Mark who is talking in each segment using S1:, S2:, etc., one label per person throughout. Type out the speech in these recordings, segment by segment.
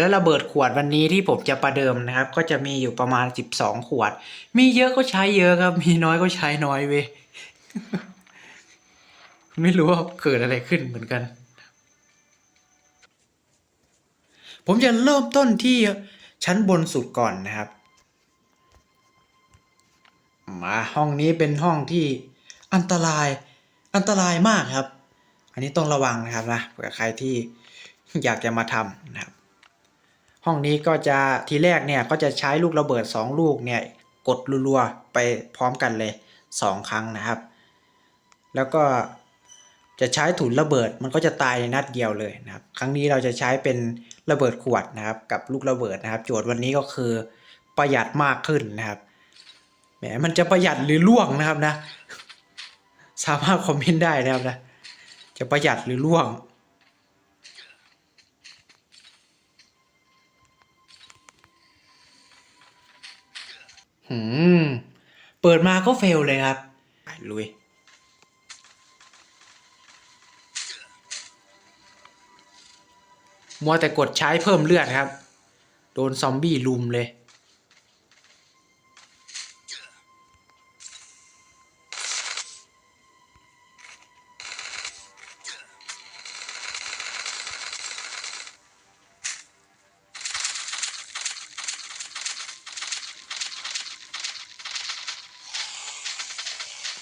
S1: แล้วระเบิดขวดวันนี้ที่ผมจะประเดิมนะครับ ก็จะมีอยู่ประมาณ 12 ขวด มีเยอะก็ใช้เยอะครับ มีน้อยก็ใช้น้อยเว้ยไม่รู้ว่าเกิดอะไรขึ้นเหมือนกัน ผมจะเริ่มต้นที่ชั้นบนสุดก่อนนะครับ มาห้องนี้เป็นห้องที่อันตรายอันตรายมากครับ อันนี้ต้องระวังนะครับนะเผื่อใครที่อยากจะมาทำนะครับ ห้องนี้ก็จะทีแรกเนี่ยก็จะใช้ลูกระเบิด 2 ลูกเนี่ยกดรัวๆไปพร้อมกันเลย 2 ครั้งนะครับ แล้วก็จะใช้ถุนระเบิดมันก็จะตายในนัดเดียวเลยนะครับ ครั้งนี้เราจะใช้เป็นระเบิดขวดนะครับ กับลูกระเบิดนะครับ โจทย์วันนี้ก็คือประหยัดมากขึ้นนะครับแหมมันจะประหยัดหรือล่วงนะครับนะ สามารถคอมเมนต์ได้นะครับนะจะประหยัดหรือล่วง หืม เปิดมาก็เฟลเลยครับไปลุย มัวแต่กดใช้เพิ่มเลือดครับ โดนซอมบี้ลุมเลย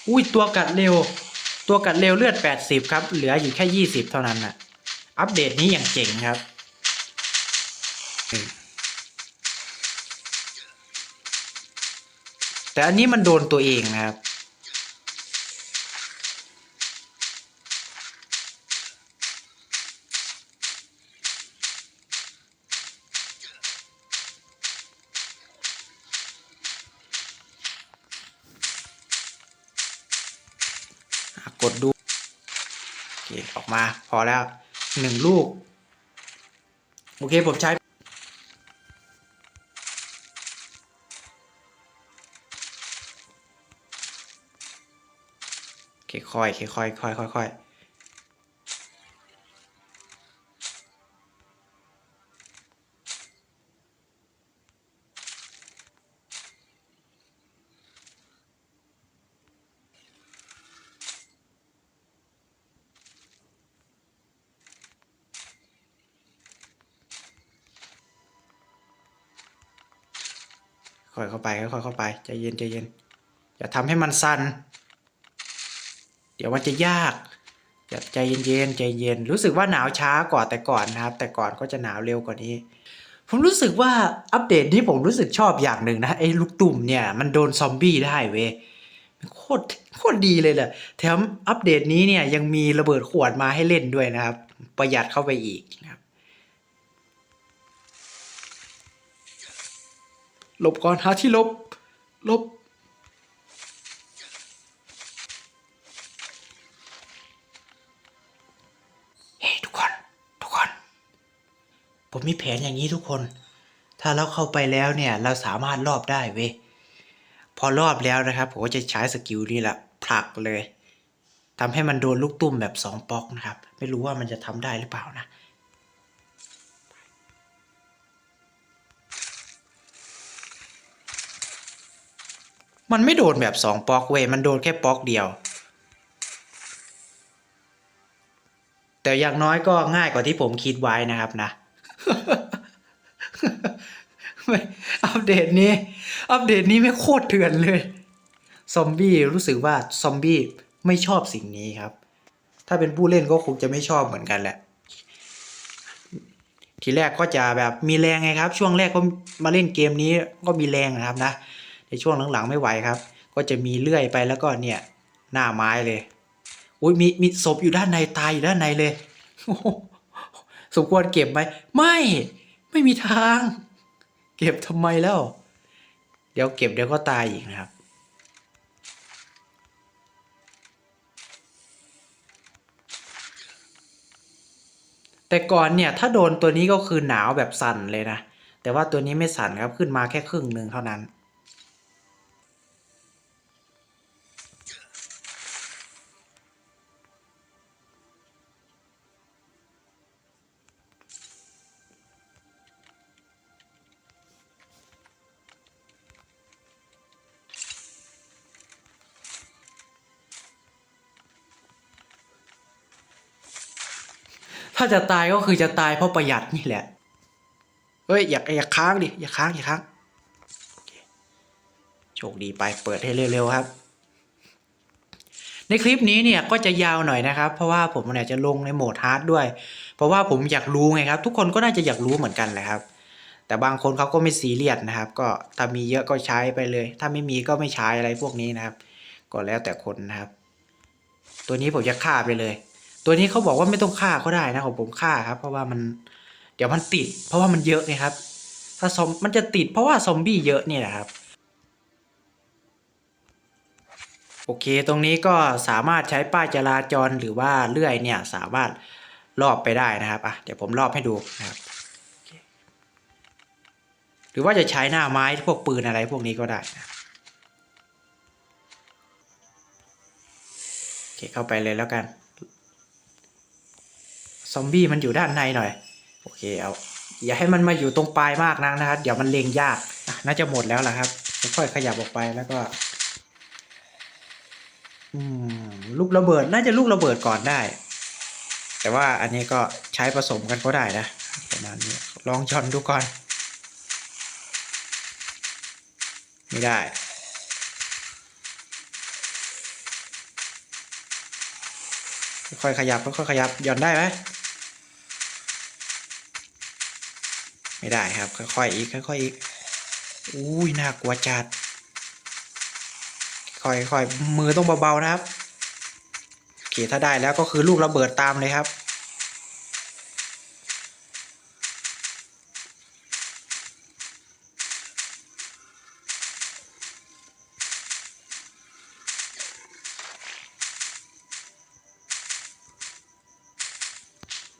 S1: อุ้ยตัวกัดเร็ว ตัวกัดเร็วเลือด 80 ครับ เหลืออยู่แค่ 20 เท่านั้นน่ะอัปเดตนี้อย่างเจ๋งครับ แต่อันนี้มันโดนตัวเองนะครับ กดดูโอเคออกมาพอแล้วหนึ่งลูก โอเค ผมใช้ค่อยค่อยค่อยค่อยค่อย ค่อยเข้าไปค่อยๆเข้าไปใจเย็นใจเย็นอย่าทำให้มันสั่นเดี๋ยวมันจะยากอย่าใจเย็นๆใจเย็น รู้สึกว่าหนาวช้ากว่าแต่ก่อนนะครับ แต่ก่อนก็จะหนาวเร็วกว่านี้ ผมรู้สึกว่าอัปเดตนี้ผมรู้สึกชอบอย่างหนึ่งนะไอ้ลูกตุ่มเนี่ยมันโดนซอมบี้ได้เว้ยโคตรโคตรดีเลยแหละแถมอัปเดตนี้เนี่ยยังมีระเบิดขวดมาให้เล่นด้วยนะครับ ประหยัดเข้าไปอีกนะครับ หลบก่อนหาที่หลบหลบเฮ้ทุกคนทุกคน ผมมีแผนอย่างนี้ทุกคน ถ้าเราเข้าไปแล้วเนี่ย เราสามารถรอบได้เว้ยพอรอบแล้วนะครับ ผมก็จะใช้สกิลนี้แหละผลักเลยทำให้มันโดนลูกตุ้มแบบสองป๊อกนะครับ ไม่รู้ว่ามันจะทำได้หรือเปล่านะ มันไม่โดนแบบสองป๊อกเว้ยมันโดนแค่ป๊อกเดียว แต่อย่างน้อยก็ง่ายกว่าที่ผมคิดไว้นะครับนะ อัปเดตนี้ อัปเดตนี้ไม่โคตรเถื่อนเลย ซอมบี้รู้สึกว่าซอมบี้ไม่ชอบสิ่งนี้ครับ ถ้าเป็นผู้เล่นก็คงจะไม่ชอบเหมือนกันแหละทีแรกก็จะแบบมีแรงไงครับ ช่วงแรกก็มาเล่นเกมนี้ก็มีแรงนะครับนะ ในช่วงหลังๆไม่ไหวครับ ก็จะมีเลื่อยไปแล้วก็เนี่ยหน้าไม้เลยอุ้ยมีมีศพอยู่ด้านในตายอยู่ด้านในเลยสมควรเก็บไหมไม่ไม่มีทาง เก็บทำไมแล้ว เดี๋ยวเก็บเดี๋ยวก็ตายอีกนะครับ แต่ก่อนเนี่ยถ้าโดนตัวนี้ก็คือหนาวแบบสั่นเลยนะ แต่ว่าตัวนี้ไม่สั่นครับขึ้นมาแค่ครึ่งหนึ่งเท่านั้น ถ้าจะตายก็คือจะตายเพราะประหยัดนี่แหละ เฮ้ย อย่าอย่าค้างดิ อย่าค้างอย่าค้างโอเคโชคดีไปเปิดให้เร็วๆครับ ในคลิปนี้เนี่ยก็จะยาวหน่อยนะครับ เพราะว่าผมเนี่ยจะลงในโหมดฮาร์ดด้วย เพราะว่าผมอยากรู้ไงครับ ทุกคนก็น่าจะอยากรู้เหมือนกันแหละครับ แต่บางคนเขาก็ไม่ซีเรียสนะครับ ก็ถ้ามีเยอะก็ใช้ไปเลย ถ้าไม่มีก็ไม่ใช้อะไรพวกนี้นะครับ ก็แล้วแต่คนนะครับ ตัวนี้ผมจะฆ่าไปเลย ตัวนี้เขาบอกว่าไม่ต้องฆ่าก็ได้นะของผมฆ่าครับ เพราะว่ามันเดี๋ยวมันติด เพราะว่ามันเยอะไงครับ ถ้าซอมมันจะติดเพราะว่าซอมบี้เยอะเนี่ยแหละครับ โอเค ตรงนี้ก็สามารถใช้ป้ายจราจรหรือว่าเลื่อยเนี่ยสามารถรอบไปได้นะครับอะเดี๋ยวผมรอบให้ดูนะครับหรือว่าจะใช้หน้าไม้พวกปืนอะไรพวกนี้ก็ได้นะโอเคเข้าไปเลยแล้วกัน ซอมบี้มันอยู่ด้านในหน่อย โอเคเอาอย่าให้มันมาอยู่ตรงปลายมากนักนะครับ เดี๋ยวมันเลงยากน่าจะหมดแล้วล่ะครับค่อยขยับออกไปแล้วก็ลูกระเบิดน่าจะลูกระเบิดก่อนได้ แต่ว่าอันนี้ก็ใช้ผสมกันก็ได้นะประมาณนี้ลองชอนดูก่อน ไม่ได้ค่อยขยับค่อยขยับหย่อนได้ไหม ไม่ได้ครับ ค่อยๆอีกค่อยๆอีกอุ้ยน่ากลัวจัดค่อยๆมือต้องเบาๆนะครับโอเคถ้าได้แล้วก็คือลูกระเบิดตามเลยครับ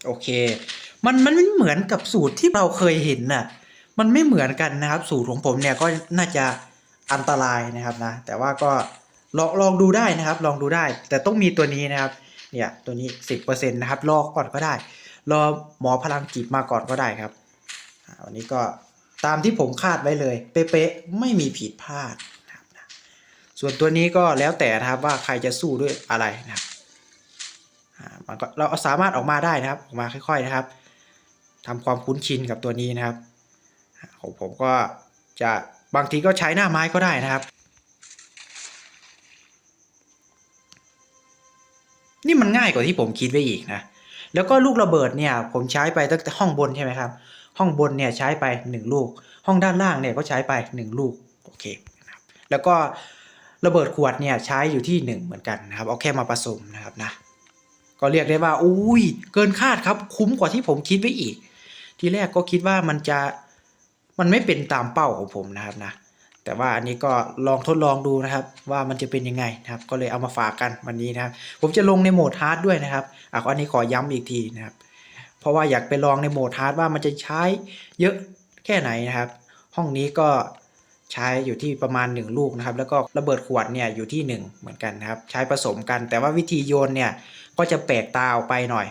S1: โอเค มันมันไม่เหมือนกับสูตรที่เราเคยเห็นน่ะมันไม่เหมือนกันนะครับ สูตรของผมเนี่ยก็น่าจะอันตรายนะครับนะ แต่ว่าก็ลองลองดูได้นะครับ ลองดูได้ แต่ต้องมีตัวนี้นะครับ เนี่ยตัวนี้สิบเปอร์เซ็นต์นะครับรอก่อนก็ได้ รอหมอพลังจิตมาก่อนก็ได้ครับวันนี้ก็ตามที่ผมคาดไว้เลย เป๊ะๆไม่มีผิดพลาดนะครับนะส่วนตัวนี้ก็แล้วแต่นะครับว่าใครจะสู้ด้วยอะไรนะครับอ่ามันก็เราสามารถออกมาได้นะครับออกมาค่อย ๆนะครับ ทำความคุ้นชินกับตัวนี้นะครับของผมก็จะบางทีก็ใช้หน้าไม้ก็ได้นะครับ นี่มันง่ายกว่าที่ผมคิดไว้อีกนะ แล้วก็ลูกระเบิดเนี่ย ผมใช้ไปตั้งแต่ห้องบนใช่ไหมครับ ห้องบนเนี่ยใช้ไปหนึ่งลูก ห้องด้านล่างเนี่ยก็ใช้ไปหนึ่งลูกโอเคนะครับแล้วก็ระเบิดขวดเนี่ยใช้อยู่ที่หนึ่งเหมือนกันนะครับ เอาแค่มาผสมนะครับนะก็เรียกได้ว่าอุ้ยเกินคาดครับคุ้มกว่าที่ผมคิดไว้อีก ทีแรกก็คิดว่ามันจะมันไม่เป็นตามเป้าของผมนะครับนะ แต่ว่าอันนี้ก็ลองทดลองดูนะครับ ว่ามันจะเป็นยังไงนะครับ ก็เลยเอามาฝากกันวันนี้นะครับ ผมจะลงในโหมดฮาร์ดด้วยนะครับอะอันนี้ขอย้ำอีกทีนะครับ เพราะว่าอยากไปลองในโหมดฮาร์ดว่ามันจะใช้เยอะแค่ไหนนะครับ ห้องนี้ก็ใช้อยู่ที่ประมาณ 1 ลูกนะครับ แล้วก็ระเบิดขวดเนี่ยอยู่ที่ 1 เหมือนกันนะครับ ใช้ผสมกัน แต่ว่าวิธีโยนเนี่ยก็จะแปลกตาออกไปหน่อย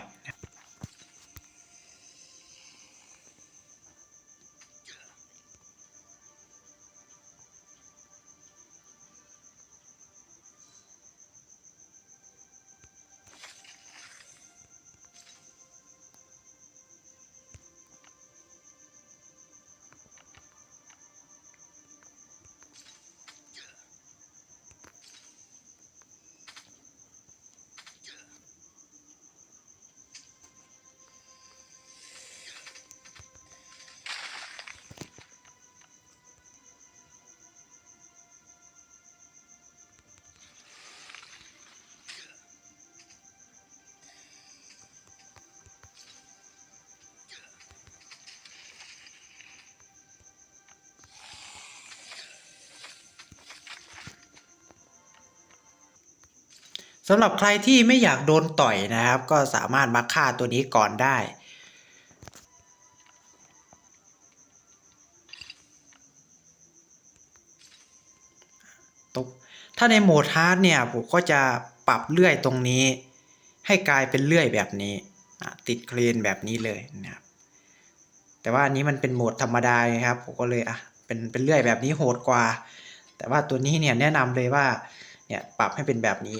S1: สำหรับใครที่ไม่อยากโดนต่อยนะครับ ก็สามารถมาฆ่าตัวนี้ก่อนได้ตบถ้าในโหมดฮาร์ดเนี่ยผมก็จะปรับเลื่อยตรงนี้ ให้กลายเป็นเลื่อยแบบนี้ ติดเครนแบบนี้เลยนะครับ แต่ว่าอันนี้มันเป็นโหมดธรรมดาครับ ผมก็เลยอะเป็นเป็นเลื่อยแบบนี้โหดกว่า แต่ว่าตัวนี้เนี่ยแนะนำเลยว่าเนี่ยปรับให้เป็นแบบนี้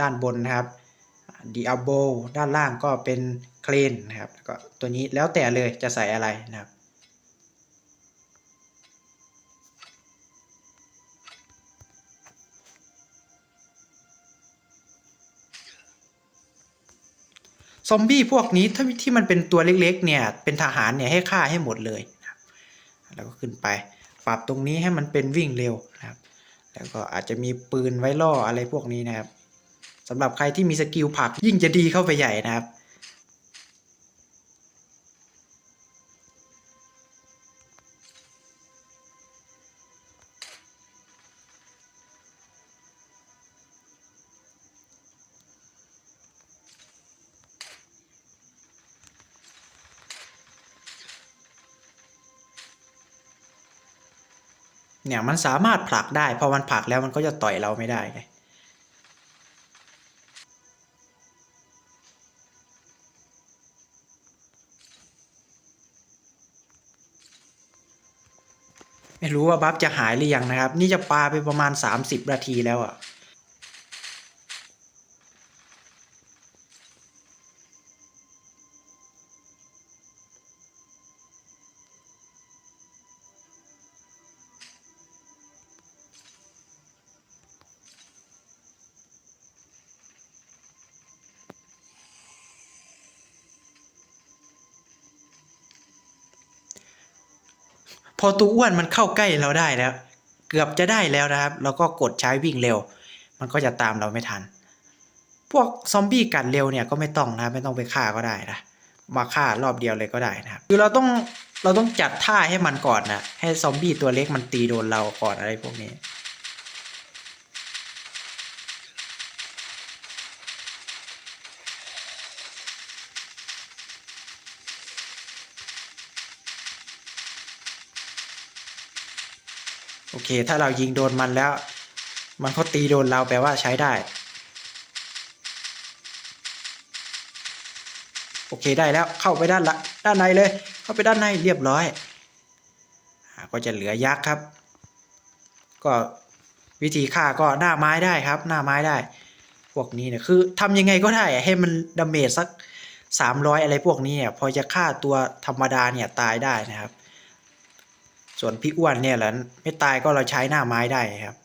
S1: ด้านบนนะครับอะ Diablo ด้านล่างก็เป็นเครนนะครับก็ตัวนี้แล้วแต่เลยจะใส่อะไรนะครับซอมบี้พวกนี้ถ้าที่มันเป็นตัวเล็กๆเนี่ยเป็นทหารเนี่ยให้ฆ่าให้หมดเลยนะครับแล้วก็ขึ้นไปปรับตรงนี้ให้มันเป็นวิ่งเร็วนะครับ แล้วก็อาจจะมีปืนไว้ล่ออะไรพวกนี้นะครับ สำหรับใครที่มีสกิลผลักยิ่งจะดีเข้าไปใหญ่นะครับเนี่ยมันสามารถผลักได้พอมันผลักแล้วมันก็จะต่อยเราไม่ได้ไง ว่าบัฟจะหายหรือยังนะครับ นี่จะปาไปประมาณ 30นาทีแล้วอะ่ะ พอตัวอ้วนมันเข้าใกล้เราได้แล้ว เกือบจะได้แล้วนะครับ เราก็กดใช้วิ่งเร็ว มันก็จะตามเราไม่ทัน พวกซอมบี้กัดเร็วเนี่ยก็ไม่ต้องนะไม่ต้องไปฆ่าก็ได้นะมาฆ่ารอบเดียวเลยก็ได้นะครับคือเราต้องเราต้องจัดท่าให้มันก่อนนะให้ซอมบี้ตัวเล็กมันตีโดนเราก่อนอะไรพวกนี้ โอเค ถ้าเรายิงโดนมันแล้ว มันก็ตีโดนเราแปลว่าใช้ได้ โอเคได้แล้วเข้าไปด้านละด้านในเลย เข้าไปด้านในเรียบร้อยก็จะเหลือยักษ์ครับ ก็วิธีฆ่าก็หน้าไม้ได้ครับ หน้าไม้ได้ พวกนี้เนี่ยคือทำยังไงก็ได้ให้มันดาเมจสักสามร้อยอะไรพวกนี้เนี่ยพอจะฆ่าตัวธรรมดาเนี่ยตายได้นะครับ ส่วนพี่อ้วนเนี่ยแหละไม่ตายก็เราใช้หน้าไม้ได้ครับ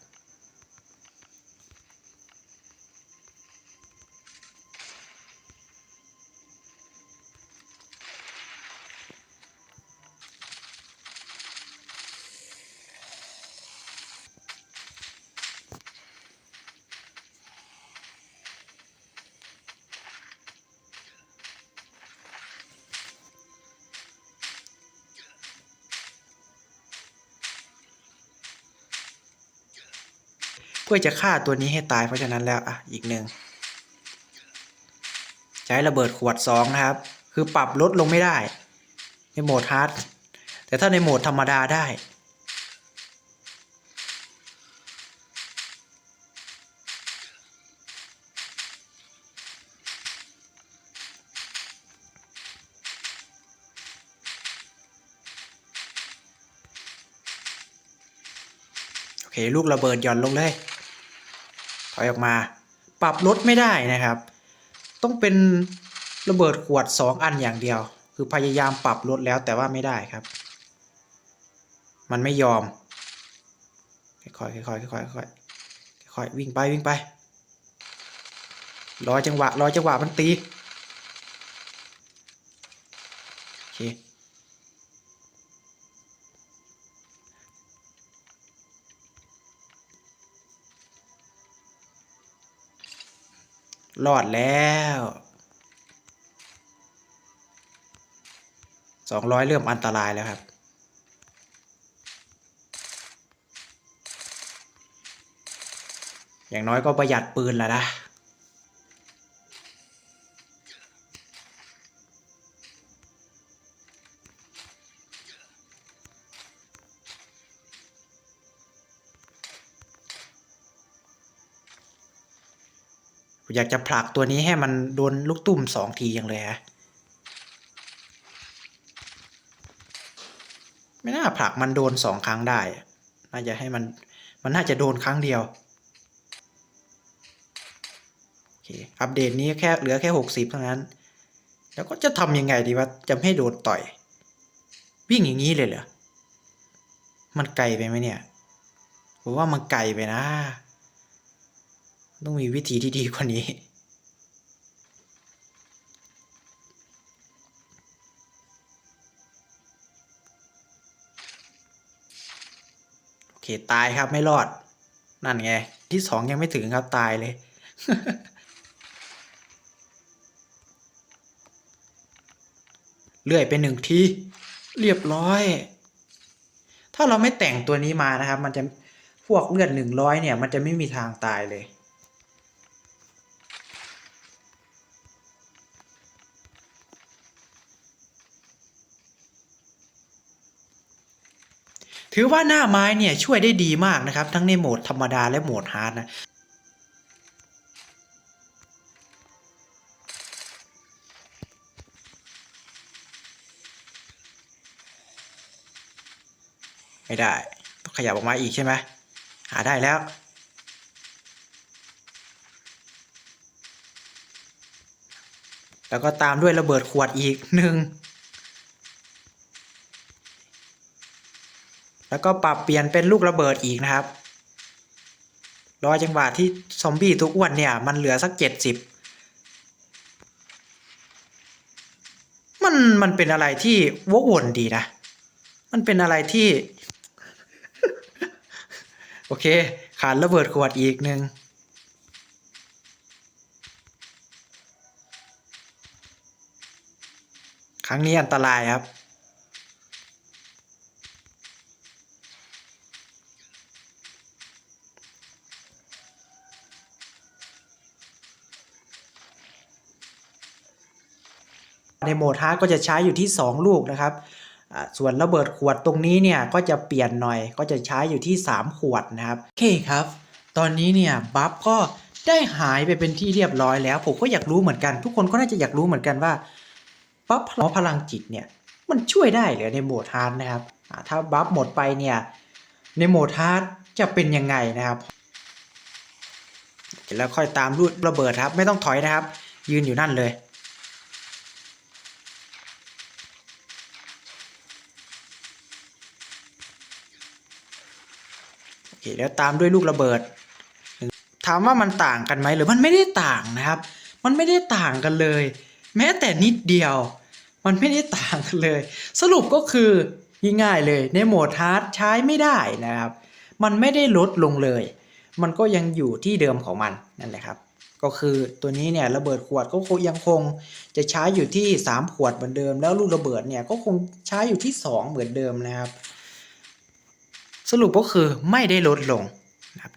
S1: พื่อจะฆ่าตัวนี้ให้ตายเพราะฉะนั้นแล้วอะอีกหนึ่งใช้ระเบิดขวดสองนะครับ คือปรับลดลงไม่ได้ ในโหมดฮาร์ดแต่ถ้าในโหมดธรรมดาได้ โอเค ลูกระเบิดหย่อนลงเลย ถอยออกมา ปรับลดไม่ได้นะครับ ต้องเป็นระเบิดขวดสองอันอย่างเดียว คือพยายามปรับลดแล้วแต่ว่าไม่ได้ครับ มันไม่ยอม ค่อยๆค่อยๆค่อยๆค่อยๆค่อยๆวิ่งไปวิ่งไปรอจังหวะรอจังหวะมันตีโอเค รอดแล้วสองร้อยเริ่มอันตรายแล้วครับ อย่างน้อยก็ประหยัดปืนแล้วนะ อยากจะผลักตัวนี้ให้มันโดนลูกตุ้มสองทีอย่างเลยฮะไม่น่าผลักมันโดนสองครั้งได้ น่าจะให้มันมันน่าจะโดนครั้งเดียวโอเคอัปเดตนี้แค่เหลือแค่หกสิบเท่านั้น แล้วก็จะทำยังไงดีวะจะไม่ให้โดนต่อย วิ่งอย่างนี้เลยเหรอ มันไกลไปไหมเนี่ยผมว่ามันไกลไปนะ ต้องมีวิธีที่ดีกว่านี้ โอเค ตายครับไม่รอด นั่นไง ที่สองยังไม่ถึงครับตายเลย เลื่อยไปหนึ่งที เรียบร้อย ถ้าเราไม่แต่งตัวนี้มานะครับ มันจะพวกเลือดหนึ่งร้อยเนี่ย มันจะไม่มีทางตายเลย ถือว่าหน้าไม้เนี่ยช่วยได้ดีมากนะครับ ทั้งในโหมดธรรมดาและโหมดฮาร์ดนะไม่ได้ต้องขยับออกมาอีกใช่ไหมหาได้แล้วแล้วก็ตามด้วยระเบิดขวดอีกหนึ่ง แล้วก็ปรับเปลี่ยนเป็นลูกระเบิดอีกนะครับ รอจังหวะที่ซอมบี้ตัวอ้วนเนี่ย มันเหลือสักเจ็ดสิบมันมันเป็นอะไรที่วกวนดีนะ มันเป็นอะไรที่ โอเค ขาดระเบิดขวดอีกหนึ่งครั้งนี้อันตรายครับ ในโหมดฮาร์ดก็จะใช้อยู่ที่ 2 ลูกนะครับส่วนระเบิดขวดตรงนี้เนี่ยก็จะเปลี่ยนหน่อยก็จะใช้อยู่ที่ 3 ขวดนะครับโอเคครับ ตอนนี้เนี่ยบัฟก็ได้หายไปเป็นที่เรียบร้อยแล้ว ผมก็อยากรู้เหมือนกัน ทุกคนก็น่าจะอยากรู้เหมือนกันว่าบัฟพลังจิตเนี่ยมันช่วยได้หรือในโหมดฮาร์ดนะครับถ้าบัฟหมดไปเนี่ยในโหมดฮาร์ดจะเป็นยังไงนะครับแล้วค่อยตามรูดระเบิดครับ ไม่ต้องถอยนะครับ ยืนอยู่นั่นเลย โอเค แล้วตามด้วยลูกระเบิด ถามว่ามันต่างกันไหมหรือมันไม่ได้ต่างนะครับ มันไม่ได้ต่างกันเลย แม้แต่นิดเดียว มันไม่ได้ต่างกันเลย สรุปก็คือง่ายๆเลยในโหมดฮาร์ดใช้ไม่ได้นะครับ มันไม่ได้ลดลงเลย มันก็ยังอยู่ที่เดิมของมันนั่นแหละครับก็คือตัวนี้เนี่ยระเบิดขวดก็คงยังคงจะใช้อยู่ที่ 3 ขวดเหมือนเดิม แล้วลูกระเบิดเนี่ยก็คงใช้อยู่ที่ 2 เหมือนเดิมนะครับ สรุปก็คือไม่ได้ลดลง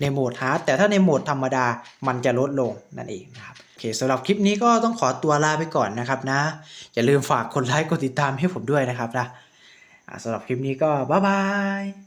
S1: ในโหมดฮาร์ดแต่ถ้าในโหมดธรรมดามันจะลดลงนั่นเองนะครับโอเคสำหรับคลิปนี้ก็ต้องขอตัวลาไปก่อนนะครับนะ อย่าลืมฝากกดไลค์กดติดตามให้ผมด้วยนะครับนะสำหรับคลิปนี้ก็บ๊ายบาย